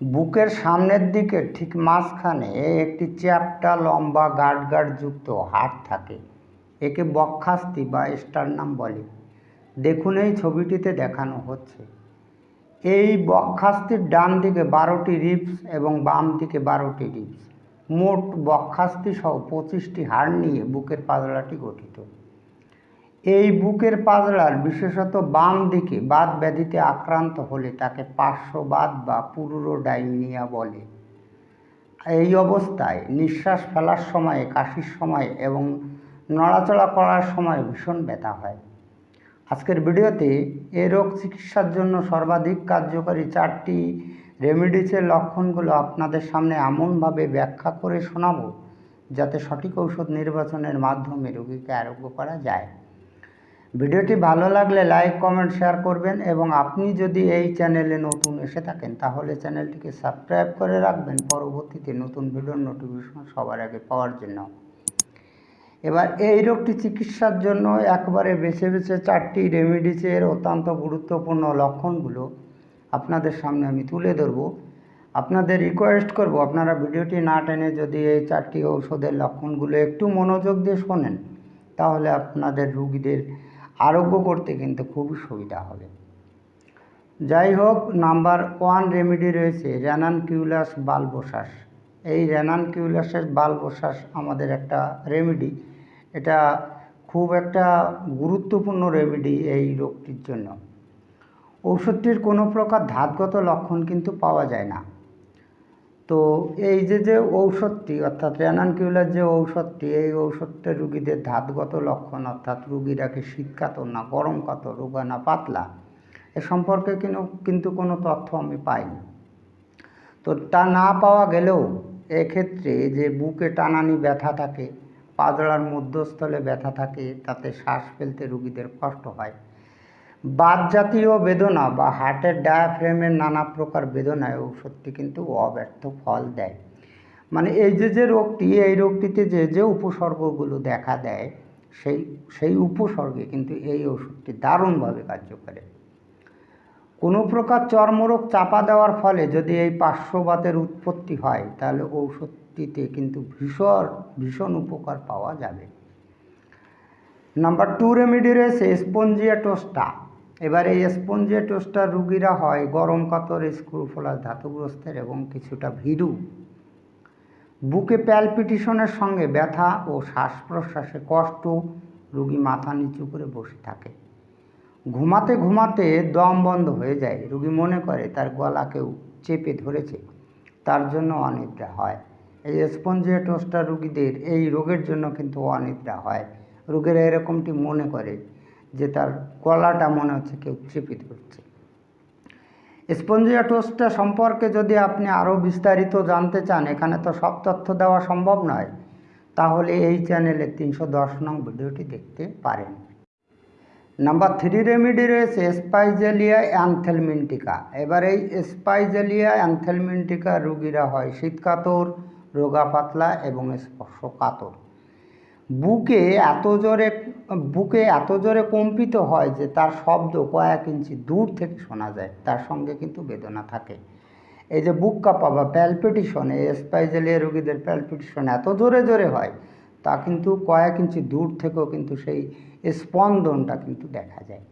বুকের সামনের দিকে ঠিক মাঝখানে একটি চ্যাপ্টা লম্বা গাঢ় যুক্ত হাড় থাকে। একে বক্ষাস্তি বা স্টারনাম বলে। দেখুন এই ছবিটিতে দেখানো হচ্ছে। এই বক্ষাস্তির ডান দিকে বারোটি রিপস এবং বাম দিকে বারোটি রিপস মোট বক্ষাস্তি সহ পঁচিশটি হাড় নিয়ে বুকের পাতলাটি গঠিত। এই বুকের পাজলার বিশেষত বাম দিকে, বাত ব্যাধিতে আক্রান্ত হলে তাকে পার্শ্ববাত বা পুরুরো পুরুরোডাইনিয়া বলে। এই অবস্থায় নিঃশ্বাস ফেলার সময়ে, কাশির সময় এবং নড়াচড়া করার সময় ভীষণ ব্যথা হয়। আজকের ভিডিওতে এ রোগ চিকিৎসার জন্য সর্বাধিক কার্যকরী চারটি রেমিডিসের লক্ষণগুলো আপনাদের সামনে এমনভাবে ব্যাখ্যা করে শোনাবো, যাতে সঠিক ঔষধ নির্বাচনের মাধ্যমে রোগীকে আরোগ্য করা যায়। ভিডিওটি ভালো লাগলে লাইক, কমেন্ট, শেয়ার করবেন এবং আপনি যদি এই চ্যানেলে নতুন এসে থাকেন তাহলে চ্যানেলটিকে সাবস্ক্রাইব করে রাখবেন পরবর্তীতে নতুন ভিডিওর নোটিফিকেশন সবার আগে পাওয়ার জন্য। এবার এই রোগটি চিকিৎসার জন্য একবারে বেছে বেছে চারটি রেমিডিসের অত্যন্ত গুরুত্বপূর্ণ লক্ষণগুলো আপনাদের সামনে আমি তুলে ধরব। আপনাদের রিকোয়েস্ট করব, আপনারা ভিডিওটি না টেনে যদি এই চারটি ঔষধের লক্ষণগুলো একটু মনোযোগ দিয়ে শোনেন, তাহলে আপনাদের রুগীদের আরোগ্য করতে কিন্তু খুবই সুবিধা হবে। যাই হোক নাম্বার ওয়ান রেমেডি রয়েছে রেনান কিউলাস বালবোসাস এই রেনান কিউলাসের বালবোসাস আমাদের একটা রেমেডি এটা খুব একটা গুরুত্বপূর্ণ রেমেডি এই রোগটির জন্য। ঔষধটির কোনো প্রকার ধাতগত লক্ষণ কিন্তু পাওয়া যায় না। তো এই যে যে ঔষধটি, অর্থাৎ রেনানকিউলার যে ঔষধটি, এই ঔষধটা রুগীদের ধাতগত লক্ষণ, অর্থাৎ রুগীরা কি না গরম কাতর রোগা না, পাতলা, এ সম্পর্কে কিন্তু কোনো তথ্য আমি পাইনি। তো তা না পাওয়া গেলেও এক্ষেত্রে যে বুকে টানানি ব্যথা থাকে পাজড়ার মধ্যস্থলে ব্যথা থাকে, তাতে শ্বাস ফেলতে রুগীদের কষ্ট হয়। বাত জাতীয় বেদনা বা হার্টের ডায়াফ্রেমের নানা প্রকার বেদনায় ঔষধটি কিন্তু অব্যর্থ ফল দেয়। মানে এই যে যে রোগটি, এই রোগটিতে যে যে উপসর্গগুলো দেখা দেয়, সেই সেই উপসর্গে কিন্তু এই ওষুধটি দারুণভাবে কার্যকরী। কোনো প্রকার চর্মরোগ চাপা দেওয়ার ফলে যদি এই পার্শ্ববাতের উৎপত্তি হয়, তাহলে ঔষধটিতে কিন্তু ভীষণ ভীষণ উপকার পাওয়া যাবে। নাম্বার টু রেমেডি রয়েছে স্পঞ্জিয়া টোস্টা এবার এই স্পঞ্জিয়া টোস্টা রুগীরা হয় গরম কাতর স্ক্রুফোলার ধাতুগ্রস্তের এবং কিছুটা ভীরু বুকে প্যালপিটিশনের সঙ্গে ব্যথা ও শ্বাস প্রশ্বাসে কষ্ট, রুগী মাথা নিচু করে বসে থাকে। ঘুমাতে ঘুমাতে দম বন্ধ হয়ে যায়। রুগী মনে করে তার গলা কেউ চেপে ধরেছে। তার জন্য অনিদ্রা হয়। এই স্পঞ্জিয়া টোস্টা রুগীদের এই রোগের জন্য কিন্তু অনিদ্রা হয়। রোগীরা এরকমটি মনে করে যে তার গলাটা মনে হচ্ছে কেউ চেপে ধরছে। স্পঞ্জিয়া টোস্টটা সম্পর্কে যদি আপনি আরও বিস্তারিত জানতে চান, এখানে তো সব তথ্য দেওয়া সম্ভব নয়, তাহলে এই চ্যানেলে তিনশো দশ নং ভিডিওটি দেখতে পারেন। নাম্বার থ্রি রেমেডি রয়েছে স্পাইজেলিয়া অ্যানথেলমিন্টিকা। এবার এই স্পাইজেলিয়া অ্যানথেলমিন্টিকা রুগীরা হয় শীতকাতর, রোগা পাতলা এবং স্পর্শ কাতর বুকে এত জোরে, বুকে এত জোরে কম্পিত হয় যে তার শব্দ কয়েক ইঞ্চি দূর থেকে শোনা যায়। তার সঙ্গে কিন্তু বেদনা থাকে। এই যে বুক কাঁপা বা প্যালপিটিশন এই স্পাইজেলিয়া রোগীদের প্যালপিটিশন এত জোরে জোরে হয়, তা কিন্তু কয়েক ইঞ্চি দূর থেকেও কিন্তু সেই স্পন্দনটা কিন্তু দেখা যায়।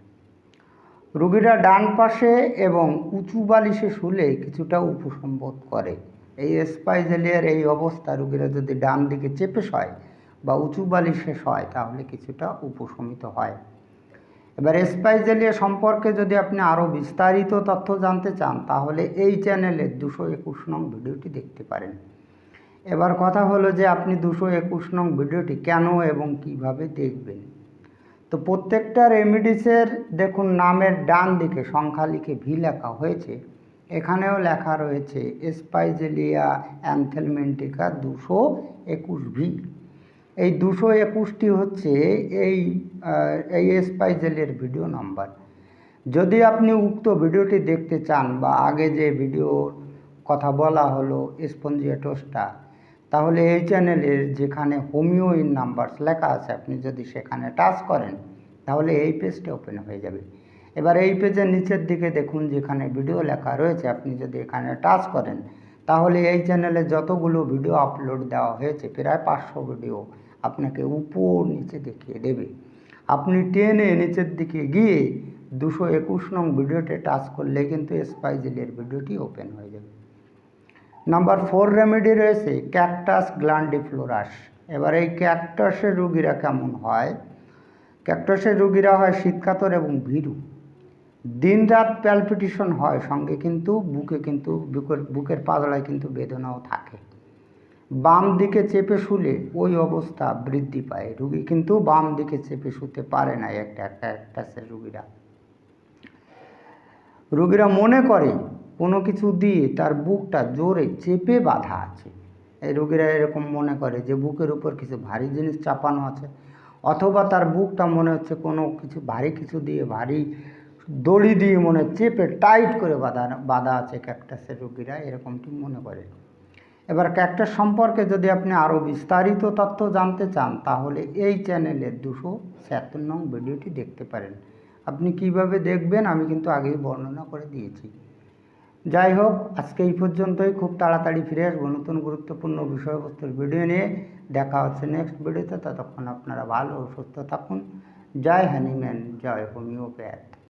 রুগীরা ডান পাশে এবং উঁচু বালিশে শুলে কিছুটা উপসম্বোধ করে। এই স্পাইজেলিয়ার এই অবস্থা রুগীরা যদি ডান দিকে চেপে শয় বা উঁচু বালি শেষ হয়, তাহলে কিছুটা উপশমিত হয়। এবার স্পাইজেলিয়া সম্পর্কে যদি আপনি আরও বিস্তারিত তথ্য জানতে চান, তাহলে এই চ্যানেলের দুশো একুশ নং ভিডিওটি দেখতে পারেন। এবার কথা হলো যে আপনি দুশো একুশ নং ভিডিওটি কেন এবং কীভাবে দেখবেন? তো প্রত্যেকটা রেমিডিসের দেখুন নামের ডান দিকে সংখ্যা লিখে ভি লেখা হয়েছে। এখানেও লেখা রয়েছে স্পাইজেলিয়া অ্যানথেলমেন্টিকা দুশো একুশ ভি। এই দুশো একুশটি হচ্ছে এই এই স্পাইজেলের ভিডিও নাম্বার যদি আপনি উক্ত ভিডিওটি দেখতে চান বা আগে যে ভিডিওর কথা বলা হলো স্পঞ্জিয়াটোসটা তাহলে এই চ্যানেলের যেখানে হোমিও ইন নাম্বারস লেখা আছে, আপনি যদি সেখানে টাচ করেন, তাহলে এই পেজটা ওপেন হয়ে যাবে। এবার এই পেজের নিচের দিকে দেখুন, যেখানে ভিডিও লেখা রয়েছে, আপনি যদি এখানে টাচ করেন, তাহলে এই চ্যানেলে যতগুলো ভিডিও আপলোড দেওয়া হয়েছে, প্রায় পাঁচশো ভিডিও আপনাকে উপর নিচে দেখিয়ে দেবে। আপনি টেনে নিচের দিকে গিয়ে দুশো একুশ নং ভিডিওতে টাচ করলে কিন্তু স্পাইজেলের ভিডিওটি ওপেন হয়ে যাবে। নাম্বার ফোর রেমেডি রয়েছে, ক্যাকটাস গ্ল্যান্ডিফ্লোরাস। এবার এই ক্যাকটাসের রুগীরা কেমন হয়? ক্যাকটাসের রুগীরা হয় শীতকাতর এবং ভীরু। দিনরাত প্যালপিটেশন হয়, সঙ্গে কিন্তু বুকে কিন্তু, বুকের বুকের পাতলায় কিন্তু বেদনাও থাকে। বাম দিকে চেপে শুলে ওই অবস্থা বৃদ্ধি পায় রুগী। কিন্তু বাম দিকে চেপে শুতে পারে না একটা একটা ক্যাকটাসের রুগীরা। রুগীরা মনে করে কোনো কিছু দিয়ে তার বুকটা জোরে চেপে বাঁধা আছে। এই রোগীরা এরকম মনে করে যে বুকের উপর কিছু ভারী জিনিস চাপানো আছে, অথবা তার বুকটা মনে হচ্ছে কোনো কিছু ভারী কিছু দিয়ে, ভারী দড়ি দিয়ে মনে চেপে টাইট করে বাঁধা বাঁধা আছে ক্যাকটাসের রুগীরা, এরকমটি মনে করে। এবার ক্যাকটাস সম্পর্কে যদি আপনি আরও বিস্তারিত তথ্য জানতে চান, তাহলে এই চ্যানেলের দুশো ছিয়াত্তর নং ভিডিওটি দেখতে পারেন। আপনি কীভাবে দেখবেন আমি কিন্তু আগেই বর্ণনা করে দিয়েছি। যাই হোক, আজকে এই পর্যন্তই। খুব তাড়াতাড়ি ফিরে আসব নতুন গুরুত্বপূর্ণ বিষয়বস্তুর ভিডিও নিয়ে। দেখা হচ্ছে নেক্সট ভিডিওতে ততক্ষণ আপনারা ভালো ও সুস্থ থাকুন। জয় হ্যানিম্যান জয় হোমিওপ্যাথ।